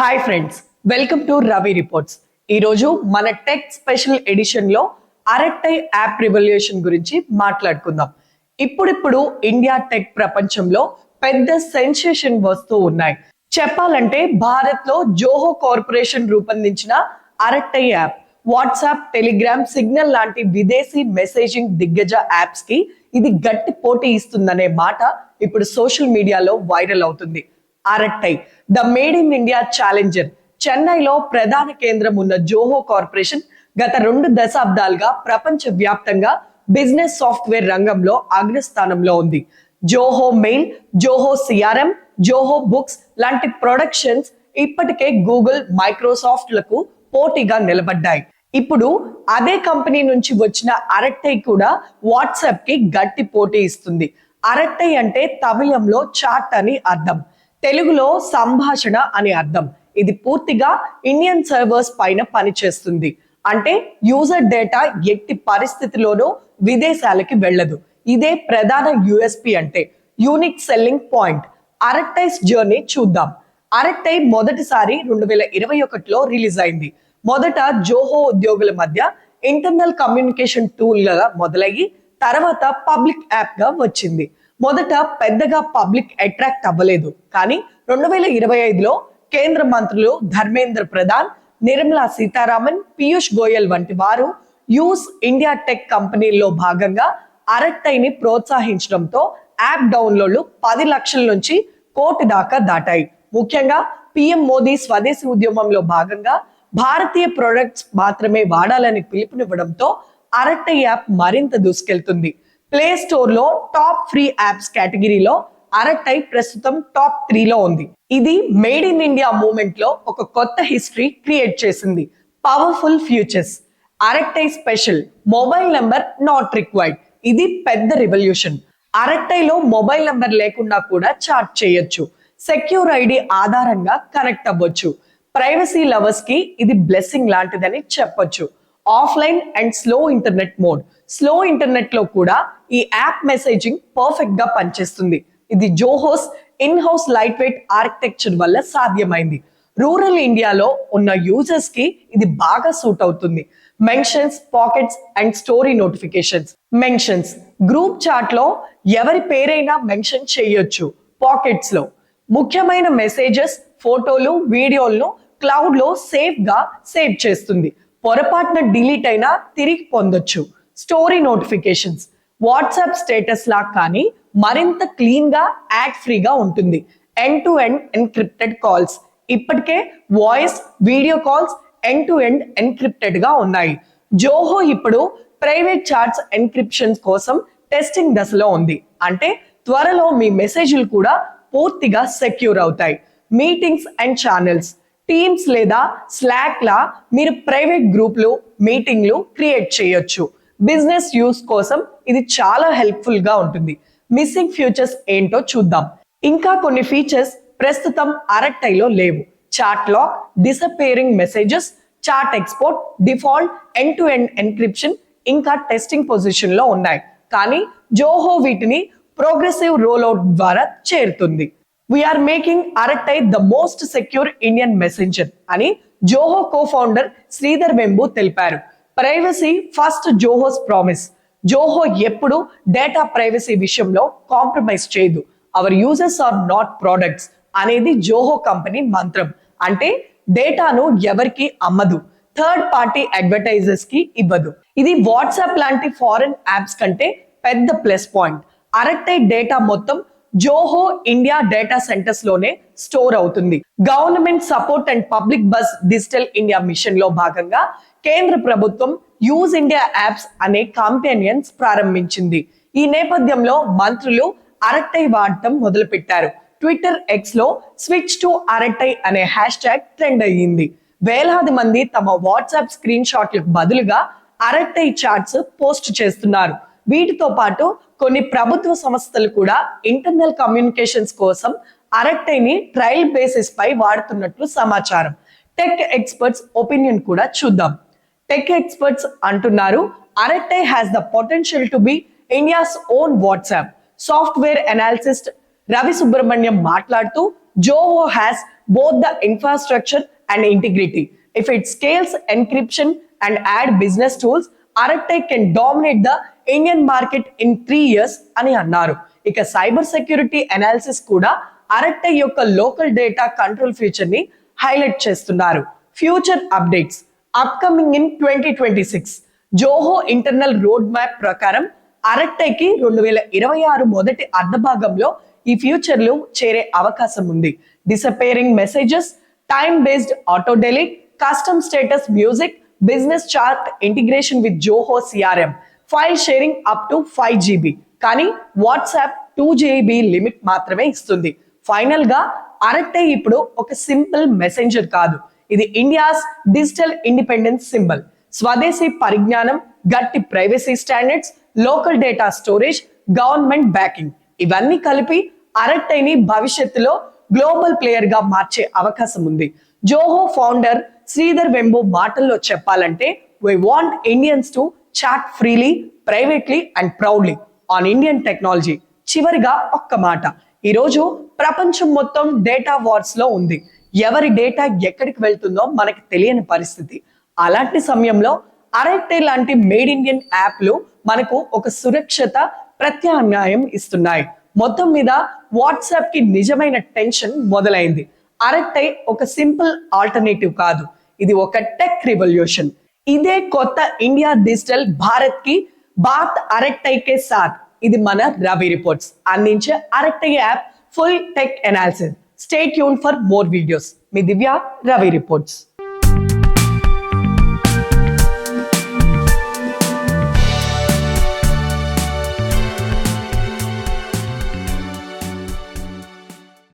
Hi friends welcome to Ravi reports ఈరోజు మన tech special ఎడిషన్లో అరట్టై యాప్ రివల్యూషన్ గురించి మాట్లాడుకుందాం. ఇప్పుడిప్పుడు ఇండియా టెక్ ప్రపంచంలో పెద్ద సెన్సేషన్ వస్తూ ఉన్నాయి. చెప్పాలంటే భారత్లో జోహో కార్పొరేషన్ రూపొందించిన Arattai app WhatsApp Telegram Signal లాంటి విదేశీ మెసేజింగ్ దిగ్గజ యాప్స్కి ఇది గట్టి పోటీ ఇస్తుందనే మాట ఇప్పుడు సోషల్ మీడియాలో వైరల్ అవుతుంది. Arattai. The made in India challenger. చెన్నైలో ప్రధాన కేంద్రం ఉన్న జోహో కార్పొరేషన్ గత రెండు దశాబ్దాలుగా ప్రపంచ వ్యాప్తంగా బిజినెస్ సాఫ్ట్వేర్ రంగంలో అగ్రస్థానంలో ఉంది. Zoho mail Zoho CRM Zoho books లాంటి ప్రొడక్షన్స్ ఇప్పటికే గూగుల్ మైక్రోసాఫ్ట్లకు పోటీగా నిలబడ్డాయి. ఇప్పుడు అదే కంపెనీ నుంచి వచ్చిన అరట్టై కూడా వాట్సాప్కి గట్టి పోటీ ఇస్తుంది. అరట్టై అంటే తమిళంలో చాట్ అని అర్థం. తెలుగులో సంభాషణ అని అర్థం. ఇది పూర్తిగా ఇండియన్ సర్వర్స్ పైన పనిచేస్తుంది. అంటే యూజర్ డేటా ఎట్టి పరిస్థితిలోనూ విదేశాలకి వెళ్ళదు. ఇదే ప్రధాన యుఎస్పి అంటే unique selling point. Arattai's journey చూద్దాం. అరట్టై మొదటిసారి రెండు వేల ఇరవై ఒకటిలో రిలీజ్ అయింది. మొదట జోహో ఉద్యోగుల మధ్య ఇంటర్నల్ కమ్యూనికేషన్ టూల్గా మొదలయ్యి తర్వాత పబ్లిక్ యాప్గా వచ్చింది. మొదట పెద్దగా పబ్లిక్ అట్రాక్ట్ అవ్వలేదు. కానీ రెండు వేల ఇరవై ఐదులో కేంద్ర మంత్రులు ధర్మేంద్ర ప్రధాన్ నిర్మలా సీతారామన్ పీయూష్ గోయల్ వంటి వారు యూస్ ఇండియా టెక్ కంపెనీల్లో భాగంగా అరట్టైని ప్రోత్సహించడంతో యాప్ డౌన్లోడ్లు పది లక్షల నుంచి కోటి దాకా దాటాయి. ముఖ్యంగా పిఎం మోదీ స్వదేశీ ఉద్యమంలో భాగంగా భారతీయ ప్రొడక్ట్స్ మాత్రమే వాడాలని పిలుపునివ్వడంతో అరట్టై యాప్ మరింత దూసుకెళ్తుంది. ప్లే స్టోర్లో టాప్ ఫ్రీ యాప్స్ కేటగిరీలో అరటై ప్రస్తుతం టాప్ త్రీలో ఉంది. ఇది మేడ్ ఇన్ ఇండియా మూమెంట్లో ఒక కొత్త హిస్టరీ క్రియేట్ చేసింది. Powerful futures Arattai special mobile number not required ఇది పెద్ద రివల్యూషన్ అరటైలో మొబైల్ నెంబర్ లేకుండా కూడా చాట్ చేయొచ్చు. సెక్యూర్ ఐడి ఆధారంగా కనెక్ట్ అవ్వచ్చు. ప్రైవసీ లవర్స్కి ఇది బ్లెస్సింగ్ లాంటిదని చెప్పొచ్చు. Offline and slow internet mode slow ఇంటర్నెట్లో కూడా ఈ యాప్ మెసేజింగ్ పర్ఫెక్ట్గా పనిచేస్తుంది. ఇది Zoho's in house light weight architecture వల్ల సాధ్యమైంది. రూరల్ ఇండియాలో ఉన్న యూజర్స్కి ఇది బాగా సూట్ అవుతుంది. Mentions pockets and story notifications mentions group చాట్లో ఎవరి పేరైనా మెన్షన్ చేయొచ్చు. పాకెట్స్లో. ముఖ్యమైన మెసేజెస్ ఫోటోలు వీడియోలను క్లౌడ్లో సేఫ్గా సేవ్ చేస్తుంది. పొరపాటున డిలీట్ అయినా తిరిగి పొందొచ్చు. Story notifications. వాట్సాప్ స్టేటస్ లా కానీ మరింత క్లీన్గా యాడ్ ఫ్రీగా ఉంటుంది. End to end encrypted calls ఇప్పటికే voice video calls end to end ఎన్క్రిప్టెడ్గా ఉన్నాయి. జోహో ఇప్పుడు ప్రైవేట్ చాట్స్ ఎన్క్రిప్షన్ కోసం టెస్టింగ్ దశలో ఉంది. అంటే త్వరలో మీ మెసేజ్లు కూడా పూర్తిగా సెక్యూర్ అవుతాయి. మీటింగ్స్ అండ్ ఛానల్స్ టీమ్స్ లేదా స్లాక్ లా మీరు ప్రైవేట్ గ్రూప్లు మీటింగ్లు క్రియేట్ చేయొచ్చు. బిజినెస్ యూస్ కోసం ఇది చాలా హెల్ప్ఫుల్గా ఉంటుంది. మిస్సింగ్ ఫ్యూచర్స్ ఏంటో చూద్దాం. ఇంకా కొన్ని ఫీచర్స్ ప్రస్తుతం అరట్టైలో లేవు. Chat lock disappearing messages chat export default end to end encryption ఇంకా టెస్టింగ్ పొజిషన్లో ఉన్నాయి. కానీ జోహో వీటిని ప్రోగ్రెసివ్ రోల్ అవుట్ ద్వారా చేరుతుంది. We're making Arattai the most secure Indian messenger అని జోహో కో ఫౌండర్ శ్రీధర్ వెంబు తెలిపారు. Privacy first Zoho's promise. Zoho ఎప్పుడు డేటా ప్రైవసీ విషయంలో కాంప్రమైజ్ చేయదు. Our users are not products అనేది జోహో కంపెనీ మంత్రం. అంటే డేటాను ఎవరికి అమ్మదు. థర్డ్ పార్టీ అడ్వర్టైజర్స్కి ఇవ్వదు. ఇది వాట్సాప్ లాంటి ఫారెన్ యాప్స్ కంటే పెద్ద ప్లస్ పాయింట్. అరట్టై డేటా మొత్తం జోహో ఇండియా డేటా సెంటర్స్లోనే స్టోర్ అవుతుంది. Government support and public buzz digital India మిషన్లో భాగంగా కేంద్ర ప్రభుత్వం యూజ్ ఇండియా యాప్స్ అనే కాంపెనియన్స్ ప్రారంభించింది. ఈ నేపథ్యంలో మంత్రులు అరట్టై వాడటం మొదలుపెట్టారు. ట్విట్టర్ ఎక్స్లో స్విచ్ టు అరట్టై అనే హ్యాష్ ట్యాగ్ ట్రెండ్ అయ్యింది. వేలాది మంది తమ వాట్సాప్ స్క్రీన్ షాట్లకు బదులుగా అరట్టై చాట్స్ పోస్ట్ చేస్తున్నారు. వీటితో పాటు కొన్ని ప్రభుత్వ సంస్థలు కూడా ఇంటర్నల్ కమ్యూనికేషన్స్ కోసం అరట్టైని ట్రయల్ బేసిస్ పై వాడుతున్నట్లు సమాచారం. టెక్ ఎక్స్పర్ట్స్ ఒపీనియన్ కూడా చూద్దాం. టెక్ ఎక్స్పర్ట్స్ అంటున్నారు Arattai has the potential to be India's own WhatsApp software analyst Ravi Subrahmanyam మాట్లాడుతూ Zoho has both the infrastructure and integrity if it scales encryption and add business tools Arattai can dominate the Indian market in three years అని అన్నారు. ఇక cyber security analysis కూడా అరట్టై యొక్క local data control ఫ్యూచర్ని highlight చేస్తున్నారు. Future updates upcoming in twenty twenty six. Zoho internal road map ప్రకారం అరట్టైకి రెండు వేల ఇరవై ఆరు మొదటి అర్ధభాగంలో ఈ ఫ్యూచర్లు చేరే అవకాశం ఉంది. Disappearing messages time based auto delete custom status music business chart integration with Zoho CRM. File sharing up to five GB. కానీ వాట్సాప్ టూ జీబీ లిమిట్ మాత్రమే ఇస్తుంది. ఫైనల్గా అరట్టై ఇప్పుడు ఒక సింపుల్ మెసెంజర్ కాదు. ఇది ఇండియాస్ డిజిటల్ ఇండిపెండెన్స్ సింబల్. స్వదేశీ పరిజ్ఞానం గట్టి privacy standards local data storage government backing. ఇవన్నీ కలిపి అరట్టైని భవిష్యత్తులో గ్లోబల్ ప్లేయర్గా మార్చే అవకాశం ఉంది. జోహో ఫౌండర్ శ్రీధర్ వెంబో మాటల్లో చెప్పాలంటే why want Indians to chat freely privately and proudly on Indian technology చివరిగా ఒక్క మాట. ఈరోజు ప్రపంచం మొత్తం డేటా వార్స్లో ఉంది. ఎవరి డేటా ఎక్కడికి వెళ్తుందో మనకి తెలియని పరిస్థితి. అలాంటి సమయంలో అరెట్టే లాంటి మేడ్ ఇండియన్ యాప్లు మనకు ఒక సురక్షిత ప్రత్యామ్నాయం ఇస్తున్నాయి. మొత్తం మీద వాట్సాప్కి నిజమైన టెన్షన్ మొదలైంది. అరెట్టై ఒక సింపుల్ ఆల్టర్నేటివ్ కాదు. ఇది ఒక టెక్ రివల్యూషన్ ఇదే కొత్త ఇండియా డిజిటల్ భారత్కి బాత్ అరెక్టై కే సాత్ ఇది మన రవి రిపోర్ట్స్ అందించే Arattai app full tech analysis stay tune for more videos me Divya Ravi reports